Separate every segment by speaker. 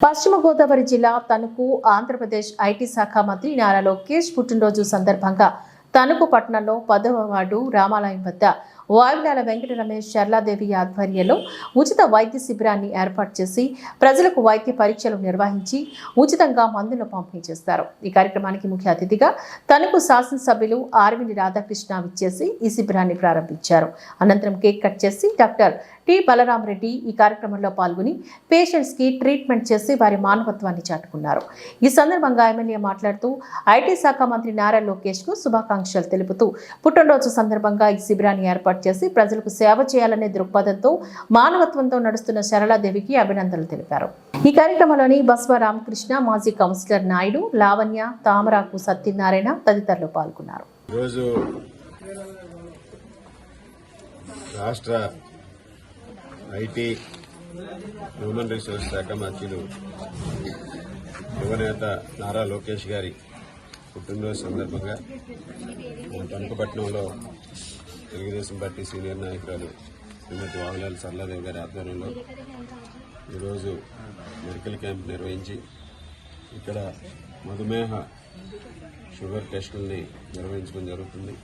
Speaker 1: పశ్చిమ గోదావరి జిల్లా తణుకు ఆంధ్రప్రదేశ్ ఐటీ శాఖ మంత్రి నారా లోకేష్ పుట్టినరోజు సందర్భంగా తణుకు పట్టణంలో పదవ వార్డు రామాలయం వద్ద వాయువ్యాల వెంకట రమేష్ చర్లాదేవి ఆధ్వర్యంలో ఉచిత వైద్య శిబిరాన్ని ఏర్పాటు చేసి ప్రజలకు వైద్య పరీక్షలు నిర్వహించి ఉచితంగా మందులు పంపిణీ చేస్తారు ఈ కార్యక్రమానికి ముఖ్య అతిథిగా తణుకు శాసనసభ్యులు ఆర్విని రాధాకృష్ణ విచ్చేసి ఈ శిబిరాన్ని ప్రారంభించారు. అనంతరం కేక్ కట్ చేసి డాక్టర్ టి బలరామరెడ్డి ఈ కార్యక్రమంలో పాల్గొని పేషెంట్స్కి ట్రీట్మెంట్ చేసి వారి మానవత్వాన్ని చాటుకున్నారు. ఈ సందర్భంగా ఎమ్మెల్యే మాట్లాడుతూ ఐటీ శాఖ మంత్రి నారా లోకేష్కు శుభాకాంక్షలు తెలుపుతూ పుట్టినరోజు సందర్భంగా ఈ శిబిరాన్ని ఏర్పాటు ఏర్పాటు చేసి ప్రజలకు సేవ చేయాలనే దృక్పథంతో మానవత్వంతో నడుస్తున్న సరళాదేవికి అభినందనలు తెలిపారు. ఈ కార్యక్రమంలోని బస్వ రామకృష్ణ మాజీ కౌన్సిలర్ నాయుడు లావణ్య తామరాకు సత్యనారాయణ తదితరులు పాల్గొన్నారు.
Speaker 2: రాష్ట్ర ఐటీ హ్యూమన్ రిసోర్స్ శాఖ మంత్రులు యువనేత నారా లోకేష్ గారి పుట్టినరోజు సందర్భంగా మన తణుకుపట్నంలో తెలుగుదేశం పార్టీ సీనియర్ నాయకురాలు శ్రీమతి వాగులాల సరళాదేవి గారి ఆధ్వర్యంలో ఈరోజు మెడికల్ క్యాంప్ నిర్వహించి ఇక్కడ మధుమేహ షుగర్ టెస్టుల్ని నిర్వహించడం జరుగుతుంది.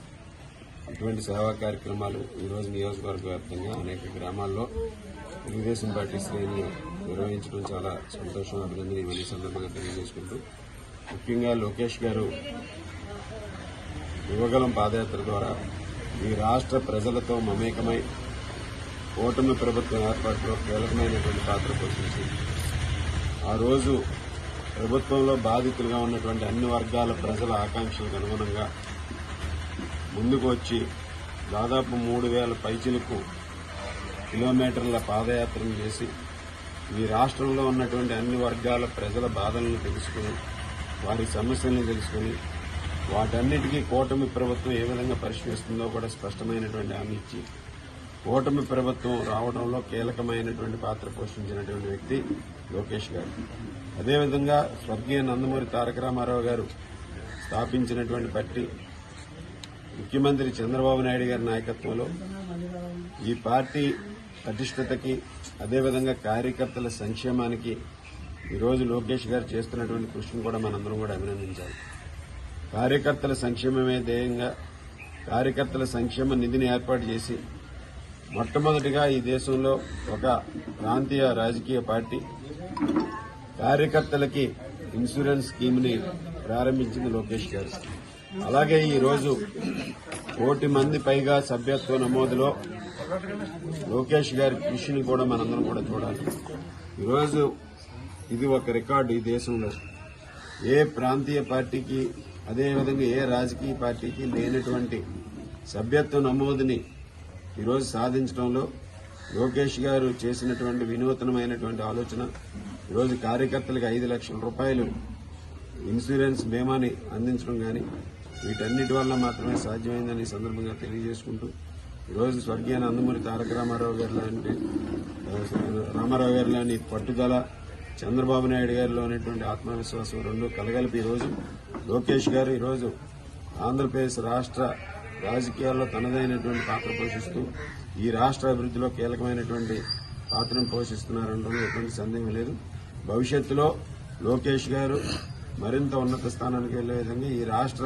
Speaker 2: ఇటువంటి సేవా కార్యక్రమాలు ఈరోజు నియోజకవర్గ వ్యాప్తంగా అనేక గ్రామాల్లో తెలుగుదేశం పార్టీ శ్రేణి నిర్వహించడం చాలా సంతోషం అభినందన ఇవన్నీ సందర్భంగా తెలియజేసుకుంటూ ముఖ్యంగా లోకేష్ గారు యువగలం పాదయాత్ర ద్వారా ఈ రాష్ట్ర ప్రజలతో మమేకమై ఓటమి ప్రభుత్వం ఏర్పాటులో కీలకమైనటువంటి పాత్ర పోషించింది. ఆ రోజు ప్రభుత్వంలో బాధితులుగా ఉన్నటువంటి అన్ని వర్గాల ప్రజల ఆకాంక్షలకు అనుగుణంగా ముందుకు వచ్చి దాదాపు మూడు వేల పైచిలకు కిలోమీటర్ల పాదయాత్రను చేసి ఈ రాష్ట్రంలో ఉన్నటువంటి అన్ని వర్గాల ప్రజల బాధలను తెలుసుకుని వారి సమస్యలను తెలుసుకుని వాటన్నిటికీ కూటమి ప్రభుత్వం ఏ విధంగా పరిష్కరిస్తుందో కూడా స్పష్టమైనటువంటి హామీ ఇచ్చి కూటమి ప్రభుత్వం రావడంలో కీలకమైనటువంటి పాత్ర పోషించినటువంటి వ్యక్తి లోకేష్ గారు. అదేవిధంగా స్వర్గీయ నందమూరి తారక రామారావు గారు స్థాపించినటువంటి పార్టీ ముఖ్యమంత్రి చంద్రబాబు నాయుడు గారి నాయకత్వంలో ఈ పార్టీ పటిష్టతకి అదేవిధంగా కార్యకర్తల సంక్షేమానికి ఈరోజు లోకేష్ గారు చేస్తున్నటువంటి కృషిని కూడా మనందరం కూడా అభినందించాలి. కార్యకర్తల సంక్షేమమే ధ్యేయంగా కార్యకర్తల సంక్షేమ నిధిని ఏర్పాటు చేసి మొట్టమొదటిగా ఈ దేశంలో ఒక ప్రాంతీయ రాజకీయ పార్టీ కార్యకర్తలకి ఇన్సూరెన్స్ స్కీమ్ని ప్రారంభించింది లోకేష్ గారు. అలాగే ఈరోజు కోటి మంది పైగా సభ్యత్వ నమోదులో లోకేష్ గారి కృషిని కూడా మనందరం కూడా చూడాలి. ఈరోజు ఇది ఒక రికార్డు ఈ దేశంలో. ఏ ప్రాంతీయ పార్టీకి అదేవిధంగా ఏ రాజకీయ పార్టీకి లేనటువంటి సభ్యత్వ నమోదుని ఈరోజు సాధించడంలో లోకేష్ గారు చేసినటువంటి వినూతనమైనటువంటి ఆలోచన ఈరోజు కార్యకర్తలకు ఐదు లక్షల రూపాయలు ఇన్సూరెన్స్ బీమాని అందించడం కానీ వీటన్నిటి వల్ల మాత్రమే సాధ్యమైందని ఈ సందర్భంగా తెలియజేసుకుంటూ ఈరోజు స్వర్గీయ నందమూరి తారక రామారావు గారు లాంటి రామారావు గారు లాంటి పట్టుదల చంద్రబాబు నాయుడు గారిలో ఉన్నటువంటి ఆత్మవిశ్వాసం రెండు కలగలిపి ఈరోజు లోకేష్ గారు ఈరోజు ఆంధ్రప్రదేశ్ రాష్ట్ర రాజకీయాల్లో తనదైనటువంటి పాత్ర పోషిస్తూ ఈ రాష్ట్ర అభివృద్ధిలో కీలకమైనటువంటి పాత్రను పోషిస్తున్నారనడంలో ఎటువంటి సందేహం లేదు. భవిష్యత్తులో లోకేష్ గారు మరింత ఉన్నత స్థానానికి వెళ్ళే విధంగా ఈ రాష్ట్ర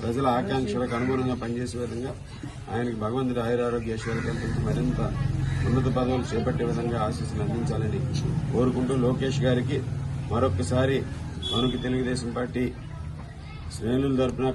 Speaker 2: ప్రజల ఆకాంక్షలకు అనుగుణంగా పనిచేసే విధంగా ఆయనకి భగవంతుడి ఆయురారోగ్య ఐశ్వర్యాలు కల్పించి మరింత ఉన్నత పదవులు చేపట్టే విధంగా ఆశీస్సులు అందించాలని కోరుకుంటూ లోకేష్ గారికి మరొకసారి మనకి తెలుగుదేశం పార్టీ శ్రేణుల తరపున